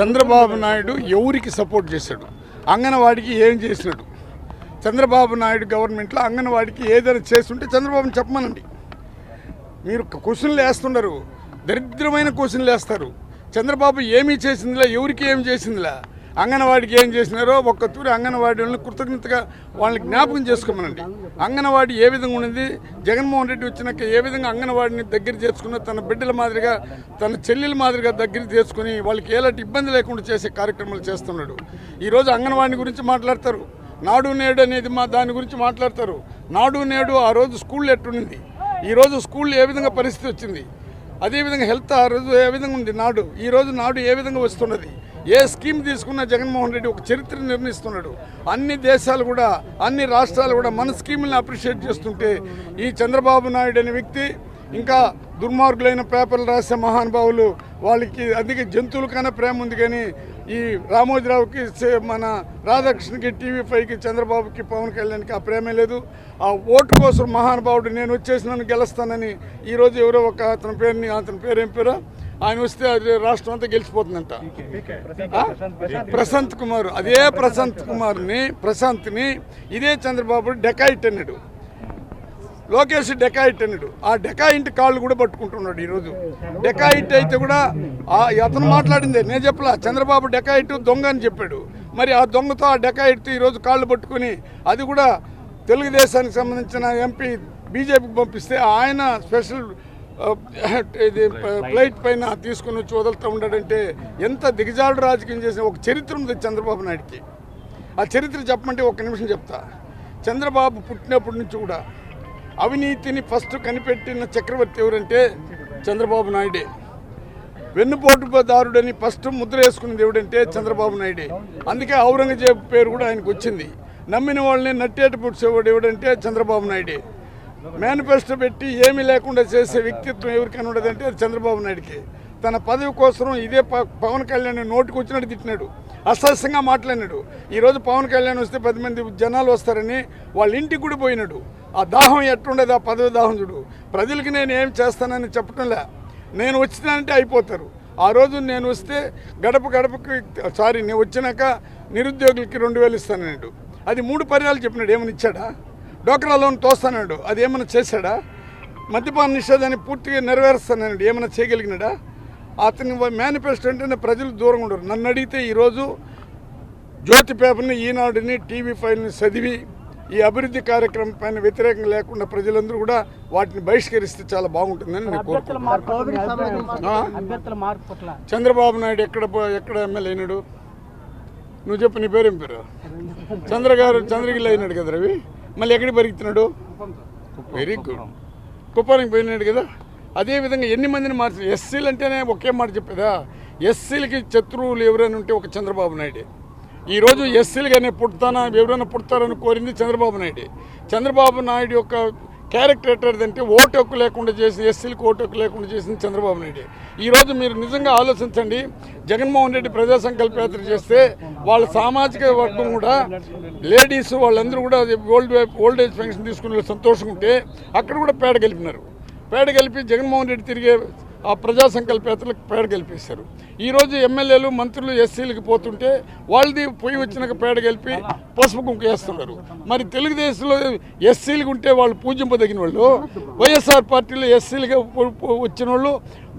చంద్రబాబు నాయుడు ఎవరికి సపోర్ట్ చేశాడు? అంగన్వాడికి ఏం చేసినాడు? చంద్రబాబు నాయుడు గవర్నమెంట్లో అంగన్వాడికి ఏదైనా చేస్తుంటే చంద్రబాబుని చెప్పమనండి. మీరు క్వశ్చన్లు వేస్తున్నారు దరిద్రమైన క్వశ్చన్లు వేస్తారు. చంద్రబాబు ఏమీ చేసిందిలా ఎవరికి ఏమి చేసిందిలా? అంగన్వాడికి ఏం చేసినారో ఒక్క తూరి కృతజ్ఞతగా వాళ్ళని జ్ఞాపకం చేసుకోమనండి. అంగన్వాడీ ఏ విధంగా ఉన్నది? జగన్మోహన్ రెడ్డి వచ్చినాక ఏ విధంగా అంగన్వాడిని దగ్గర చేసుకున్న తన బిడ్డల మాదిరిగా తన చెల్లెల మాదిరిగా దగ్గర చేసుకుని వాళ్ళకి ఎలాంటి ఇబ్బంది లేకుండా చేసే కార్యక్రమాలు చేస్తున్నాడు. ఈరోజు అంగన్వాడిని గురించి మాట్లాడతారు. నాడు నేడు అనేది మా దాని గురించి మాట్లాడతారు. నాడు నేడు ఆ రోజు స్కూళ్ళు ఎట్టుండింది ఈ రోజు ఏ విధంగా పరిస్థితి వచ్చింది? అదేవిధంగా హెల్త్ ఆ రోజు ఏ విధంగా ఉంది? నాడు ఈ రోజు నాడు ఏ విధంగా వస్తున్నది? ఏ స్కీమ్ తీసుకున్నా జగన్మోహన్ రెడ్డి ఒక చరిత్ర నిర్ణయిస్తున్నాడు. అన్ని దేశాలు కూడా అన్ని రాష్ట్రాలు కూడా మన స్కీములను అప్రిషియేట్ చేస్తుంటే ఈ చంద్రబాబు నాయుడు అనే వ్యక్తి ఇంకా దుర్మార్గులైన పేపర్లు రాసే మహానుభావులు వాళ్ళకి అందుకే జంతువులకైనా ప్రేమ ఉంది కానీ ఈ రామోజీరావుకి మన రాధాకృష్ణకి టీవీ ఫైవ్కి చంద్రబాబుకి పవన్ కళ్యాణ్కి ఆ ప్రేమే లేదు. ఆ ఓటు కోసం మహానుభావుడు నేను వచ్చేసినాను గెలుస్తానని ఈరోజు ఎవరో ఒక అతని పేరుని అతని పేరు ఏం పేరు? ఆయన వస్తే అది రాష్ట్రం అంతా గెలిచిపోతుందంట? ప్రశాంత్ కుమార్. అదే ప్రశాంత్ కుమార్ని ప్రశాంత్ని ఇదే చంద్రబాబు డెకాయిట్ అన్నాడు లోకేష్ డెకాయిట్ అన్నాడు ఆ డెకాయింట్ కాళ్ళు కూడా పట్టుకుంటున్నాడు ఈరోజు. డెకాయిట్ అయితే కూడా ఆ అతను మాట్లాడిందే నేను చెప్పలా చంద్రబాబు డెకాయిట్ దొంగ అని చెప్పాడు. మరి ఆ దొంగతో ఆ డెకాయిట్ ఈరోజు కాళ్ళు పట్టుకుని అది కూడా తెలుగుదేశానికి సంబంధించిన ఎంపీ బీజేపీకి పంపిస్తే ఆయన స్పెషల్ ఇది ఫ్లైట్ పైన తీసుకుని వచ్చి వదులుతూ ఉన్నాడంటే ఎంత దిగజాడు రాజకీయం చేసిన ఒక చరిత్ర ఉంది చంద్రబాబు నాయుడికి. ఆ చరిత్ర చెప్పమంటే ఒక్క నిమిషం చెప్తా. చంద్రబాబు పుట్టినప్పటి నుంచి కూడా అవినీతిని ఫస్ట్ కనిపెట్టిన చక్రవర్తి ఎవరంటే చంద్రబాబు నాయుడే. వెన్నుపోటుదారుడని ఫస్ట్ ముద్ర వేసుకున్నది ఎవడంటే చంద్రబాబు నాయుడే. అందుకే ఔరంగజేబు పేరు కూడా ఆయనకు వచ్చింది. నమ్మిన వాళ్ళని నట్టేట పుడిచేవాడు ఎవడంటే చంద్రబాబు నాయుడే. మేనిఫెస్టో పెట్టి ఏమీ లేకుండా చేసే వ్యక్తిత్వం ఎవరికైనా ఉండదంటే అది చంద్రబాబు నాయుడికి. తన పదవి కోసం ఇదే ప- పవన్ కళ్యాణ్ నోటికి వచ్చినట్టు తిట్టినాడు. అసహ్యంగా మాట్లాడినాడు. ఈరోజు పవన్ కళ్యాణ్ వస్తే పది మంది జనాలు వస్తారని వాళ్ళ ఇంటికి కూడా పోయినాడు. ఆ దాహం ఎట్టుండదు ఆ పదవి దాహం చూడు. ప్రజలకి నేను ఏం చేస్తానని చెప్పటంలే నేను వచ్చినానంటే అయిపోతారు. ఆ రోజు నేను వస్తే గడప గడపకి సారీ నేను వచ్చినాక నిరుద్యోగులకి రెండు వేలు ఇస్తానన్నాడు. అది మూడు పర్యాలు చెప్పినాడు. ఏమని ఇచ్చాడా? డోక్రా లోన్ తోస్తానాడు అది ఏమైనా చేశాడా? మద్యపాన నిషేధాన్ని పూర్తిగా నెరవేరుస్తానన్నాడు. ఏమైనా చేయగలిగినాడా? అతని మేనిఫెస్టో అంటేనే ప్రజలు దూరంగా ఉండరు. నన్ను అడిగితే ఈరోజు జ్యోతి పేపర్ని ఈనాడుని టీవీ ఫైల్ని చదివి ఈ అభివృద్ధి కార్యక్రమం పైన వ్యతిరేకంగా లేకుండా ప్రజలందరూ కూడా వాటిని బహిష్కరిస్తే చాలా బాగుంటుందని నేను కోరుకుంటున్నాను. చంద్రబాబు నాయుడు ఎక్కడ ఎక్కడ ఎమ్మెల్యే అయినాడు? నువ్వు చెప్పు నీ పేరు ఏం పేరు? చంద్ర గారు చంద్రగిరి అయినాడు కదా రవి? మళ్ళీ ఎక్కడికి పరిగెత్తున్నాడు వెరీ గుడ్. కుప్పానికి పోయినాడు కదా? అదేవిధంగా ఎన్ని మందిని మార్చి ఎస్సీలు అంటేనే ఒకే మాట చెప్పేదా? ఎస్సీలకి శత్రువులు ఎవరైనా ఉంటే ఒక చంద్రబాబు నాయుడే. ఈరోజు ఎస్సీలుగానే పుడతానా? ఎవరైనా పుడతారని కోరింది చంద్రబాబు నాయుడే. చంద్రబాబు నాయుడు యొక్క క్యారెక్టర్ ఎట్టదంటే ఓటు హక్కు లేకుండా చేసి ఎస్సీలకు ఓటు హక్కు లేకుండా చేసింది చంద్రబాబు నాయుడు. ఈరోజు మీరు నిజంగా ఆలోచించండి జగన్మోహన్ రెడ్డి ప్రజా సంకల్ప యాత్ర చేస్తే వాళ్ళ సామాజిక వర్గం కూడా లేడీస్ వాళ్ళందరూ కూడా ఓల్డ్ ఓల్డ్ ఏజ్ పెన్షన్ తీసుకునే వాళ్ళు సంతోషంగా ఉంటే అక్కడ కూడా పేడ గెలిపినారు. పేడ గెలిపి జగన్మోహన్ రెడ్డి తిరిగే ఆ ప్రజా సంకల్పేతలకు పేడ గెలిపేశారు. ఈరోజు ఎమ్మెల్యేలు మంత్రులు ఎస్సీలకు పోతుంటే వాళ్ళది పోయి వచ్చినాక పేడ గెలిపి పసుపు కుంకు వేస్తున్నారు. మరి తెలుగుదేశంలో ఎస్సీలకు ఉంటే వాళ్ళు పూజింపదగిన వాళ్ళు వైఎస్ఆర్ పార్టీలో ఎస్సీలుగా వచ్చిన వాళ్ళు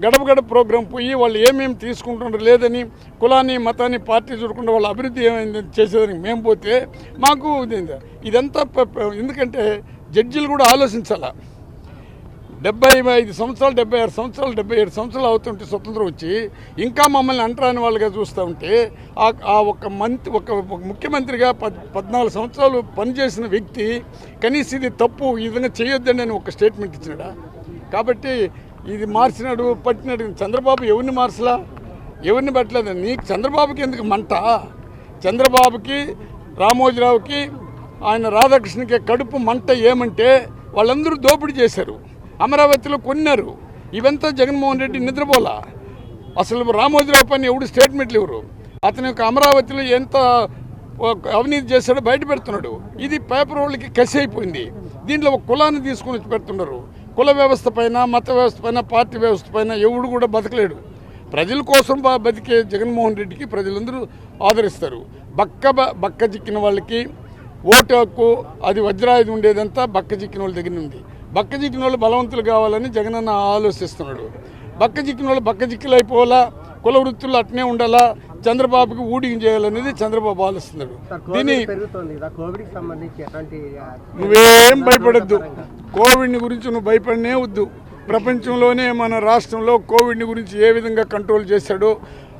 గడప గడప ప్రోగ్రాం పోయి వాళ్ళు ఏమేమి తీసుకుంటున్నారు లేదని కులాన్ని మతాన్ని పార్టీ చూడకుండా వాళ్ళ అభివృద్ధి ఏమైంది చేసేదానికి మేము పోతే మాకు ఇదంతా ఎందుకంటే జడ్జీలు కూడా ఆలోచించాలా? డెబ్బై ఐదు సంవత్సరాలు డెబ్బై ఆరు సంవత్సరాలు డెబ్బై ఏడు సంవత్సరాలు అవుతుంటే స్వతంత్రం వచ్చి ఇంకా మమ్మల్ని అంటరాని వాళ్ళుగా చూస్తూ ఉంటే ఆ ఆ ఒక మంత్రి ఒక ముఖ్యమంత్రిగా పద్ పద్నాలుగు సంవత్సరాలు పనిచేసిన వ్యక్తి కనీసం ఇది తప్పు ఈ విధంగా చేయొద్దని ఒక స్టేట్మెంట్ ఇచ్చినాడా? కాబట్టి ఇది మార్చినాడు పట్టినాడు. చంద్రబాబు ఎవరిని మార్చలా? ఎవరిని పట్టలేదు? నీకు చంద్రబాబుకి ఎందుకు మంట? చంద్రబాబుకి రామోజీరావుకి ఆయన రాధాకృష్ణకి కడుపు మంట ఏమంటే వాళ్ళందరూ దోపిడీ చేశారు. అమరావతిలో కొన్నారు. ఇవంతా జగన్మోహన్ రెడ్డి నిద్రపోలా? అసలు రామోజీరావు పని ఎవడు స్టేట్మెంట్లు ఎవరు అతని యొక్క అమరావతిలో ఎంత అవినీతి చేశాడో బయట పెడుతున్నాడు. ఇది పేపర్ వాళ్ళకి కసి అయిపోయింది దీంట్లో ఒక కులాన్ని తీసుకుని వచ్చి పెడుతున్నారు. కుల వ్యవస్థ పైన మత వ్యవస్థ పైన పార్టీ వ్యవస్థ పైన ఎవడు కూడా బతకలేడు. ప్రజల కోసం బతికే జగన్మోహన్ రెడ్డికి ప్రజలందరూ ఆదరిస్తారు. బక్క బ- బక్క చిక్కిన వాళ్ళకి ఓటు హక్కు అది వజ్రాయుధం ఉండేదంతా బక్క చిక్కిన వాళ్ళ దగ్గర ఉంది. బక్క చిక్కిన వాళ్ళు బలవంతులు కావాలని జగనన్న ఆలోచిస్తున్నాడు. బక్క చిక్కిన వాళ్ళు బక్క చిక్కులు అయిపోవాలా కుల వృత్తులు అట్నే ఉండాలా? చంద్రబాబుకి ఊడికి చేయాలనేది చంద్రబాబు ఆలోచిస్తున్నాడు. దీన్ని నువ్వేం భయపడద్దు. కోవిడ్ని గురించి నువ్వు భయపడనే వద్దు. ప్రపంచంలోనే మన రాష్ట్రంలో కోవిడ్ని గురించి ఏ విధంగా కంట్రోల్ చేశాడో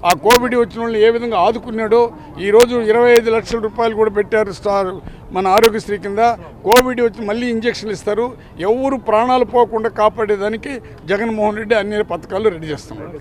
ఆ కోవిడ్ వచ్చిన వాళ్ళని ఏ విధంగా ఆదుకున్నాడో ఈరోజు ఇరవై ఐదు లక్షల రూపాయలు కూడా పెట్టారు స్టార్ మన ఆరోగ్యశ్రీ కింద. కోవిడ్ వచ్చి మళ్ళీ ఇంజక్షన్లు ఇస్తారు. ఎవరు ప్రాణాలు పోకుండా కాపాడేదానికి జగన్మోహన్ రెడ్డి అన్ని పథకాలు రెడీ చేస్తున్నాడు